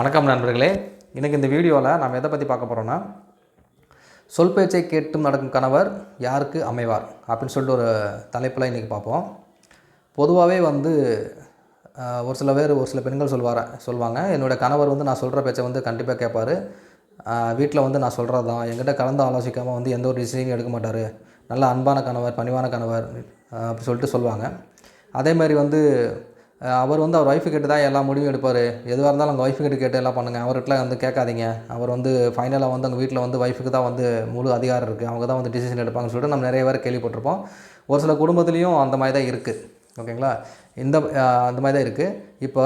வணக்கம் நண்பர்களே. இன்றைக்கி இந்த வீடியோவில் நாம் எதை பற்றி பார்க்க போகிறோன்னா சொல் பேச்சை கேட்டும் நடக்கும் கணவர் யாருக்கு அமைவார் அப்படின்னு சொல்லிட்டு ஒரு தலைப்பில் இன்றைக்கி பார்ப்போம். பொதுவாகவே வந்து ஒரு சில பேர் ஒரு சில பெண்கள் சொல்வார சொல்லுவாங்க என்னோட கணவர் வந்து நான் சொல்கிற பேச்சை வந்து கண்டிப்பாக கேட்பார். வீட்டில் வந்து நான் சொல்கிறது தான். எங்கிட்ட கலந்து ஆலோசிக்காமல் வந்து எந்த ஒரு டிசிஷனையும் எடுக்க மாட்டார். நல்ல அன்பான கணவர் பணிவான கணவர் அப்படி சொல்லிட்டு சொல்லுவாங்க அதே மாதிரி வந்து அவர் வந்து அவர் ஒய்ஃபு கிட்ட தான் எல்லா முடிவும் எடுப்பார். எதுவாக இருந்தாலும் அவங்க ஒய்ஃபு கிட்ட கேட்டு எல்லாம் பண்ணுங்கள் அவர்கிட்ட வந்து கேட்காதீங்க. அவர் வந்து ஃபைனலாக வந்து அவங்க வீட்டில் வந்து ஒய்ஃபுக்கு தான் வந்து முழு அதிகாரம் இருக்குது அவங்க தான் வந்து டிசிஷன் எடுப்பாங்கன்னு சொல்லிட்டு நம்ம நிறைய பேர் கேள்விப்பட்டிருப்போம். ஒரு சில குடும்பத்துலேயும் அந்த மாதிரி தான் இருக்குது ஓகேங்களா? இந்த அந்த மாதிரி தான் இருக்குது இப்போ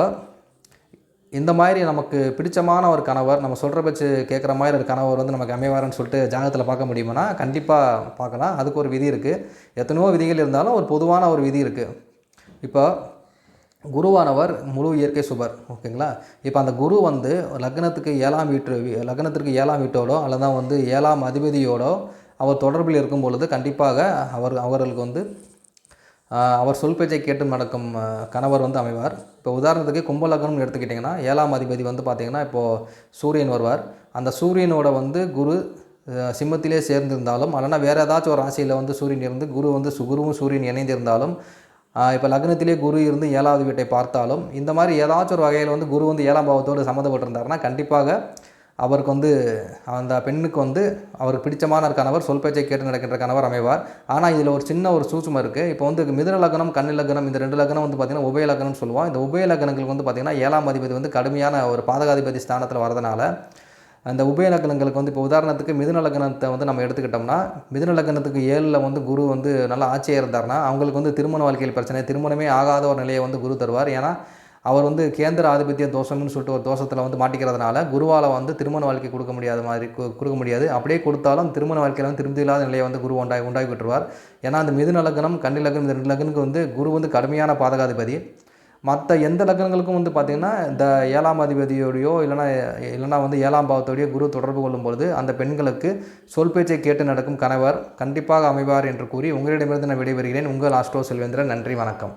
இந்த மாதிரி நமக்கு பிடிச்சமான ஒரு கணவர் நம்ம சொல்கிற பச்சு கேட்குற மாதிரி ஒரு கணவர் வந்து நமக்கு அமைவாரன்னு சொல்லிட்டு ஜாகத்தில் பார்க்க முடியுமானா கண்டிப்பாக பார்க்கலாம். அதுக்கு ஒரு விதி இருக்குது எத்தனையோ விதிகள் இருந்தாலும் ஒரு பொதுவான ஒரு விதி இருக்குது இப்போ குருவானவர் முழு இயற்கை சுபர் ஓகேங்களா? இப்போ அந்த குரு வந்து லக்னத்துக்கு ஏழாம் வீட்டு லக்னத்திற்கு ஏழாம் வீட்டோடோ அல்லது வந்து ஏழாம் அதிபதியோடோ அவர் தொடர்பில் இருக்கும் பொழுது கண்டிப்பாக அவர் அவர்களுக்கு வந்து அவர் சொல் பேச்சை கேட்டு நடக்கும் கணவர் வந்து அமைவார். இப்போ உதாரணத்துக்கு கும்ப லக்னம்னு எடுத்துக்கிட்டிங்கன்னா ஏழாம் அதிபதி வந்து பார்த்திங்கன்னா இப்போது சூரியன் வருவார். அந்த சூரியனோட வந்து குரு சிம்மத்திலே சேர்ந்திருந்தாலும் அல்லனா வேறு ஏதாச்சும் ஒரு ராசியில் வந்து சூரியன் இருந்து குரு வந்து சு- குருவும் சூரியன் இணைந்திருந்தாலும் இப்போ லக்னத்திலே குரு இருந்து ஏழாவது வீட்டை பார்த்தாலும் இந்த மாதிரி ஏதாச்சும் ஒரு வகையில் வந்து குரு வந்து ஏழாம் பாவத்தோடு சம்மந்தப்பட்டிருந்தாருன்னா கண்டிப்பாக அவருக்கு வந்து அந்த பெண்ணுக்கு வந்து அவருக்கு பிடிச்சமான கணவர் சொல் பேச்சை கேட்டு நடக்கின்ற கணவர் அமைவார். ஆனால் இதில் ஒரு சின்ன ஒரு சூட்சுமம் இருக்குது இப்போ வந்து மிதன லக்னம் கன்னி லக்னம் இந்த ரெண்டு லக்னம் வந்து பார்த்திங்கன்னா உபய லக்னம்னு சொல்லுவோம் இந்த உபய லக்னங்களுக்கு வந்து பார்த்திங்கன்னா ஏழாம் அதிபதி வந்து கடுமையான ஒரு பாதகாதிபதி ஸ்தானத்தில் வரதுனால அந்த உபய லக்னங்களுக்கு வந்து இப்போ உதாரணத்துக்கு மிதுன லக்னத்தை வந்து நம்ம எடுத்துக்கிட்டோம்னா மிதுன லக்னத்துக்கு ஏழில் வந்து குரு வந்து நல்லா ஆட்சியாக இருந்தார்னா அவங்களுக்கு வந்து திருமண வாழ்க்கையில் பிரச்சனை திருமணமே ஆகாத ஒரு நிலையை வந்து குரு தருவார். ஏன்னா அவர் வந்து கேந்திர ஆதிபத்திய தோஷம்னு சொல்லிட்டு ஒரு தோஷத்தில் வந்து மாட்டிக்கிறதுனால குருவால் வந்து திருமண வாழ்க்கை கொடுக்க முடியாத மாதிரி கொடுக்க முடியாது. அப்படியே கொடுத்தாலும் திருமண வாழ்க்கையில் வந்து திருப்தி இல்லாத நிலையை வந்து குரு உண்டாகி உண்டாகி விட்டுருவார். ஏன்னா அந்த மிதுன லக்னம் கன்னி லக்னம் இந்த ரெண்டு லக்னுக்கு வந்து குரு வந்து கடுமையான பாதகாதிபதி. மற்ற எந்த லக்னங்களுக்கும் வந்து பார்த்திங்கன்னா இந்த ஏழாம் அதிபதியோடையோ இல்லைனா இல்லைனா வந்து ஏழாம் பாவத்தோடையோ குரு தொடர்பு கொள்ளும் பொழுது அந்த பெண்களுக்கு சொல் பேச்சை கேட்டு நடக்கும் கணவர் கண்டிப்பாக அமைவார் என்று கூறி உங்களிடமிருந்து நான் விடைபெறுகிறேன். உங்கள் ஆஸ்ட்ரோ செல்வேந்திரன் நன்றி வணக்கம்.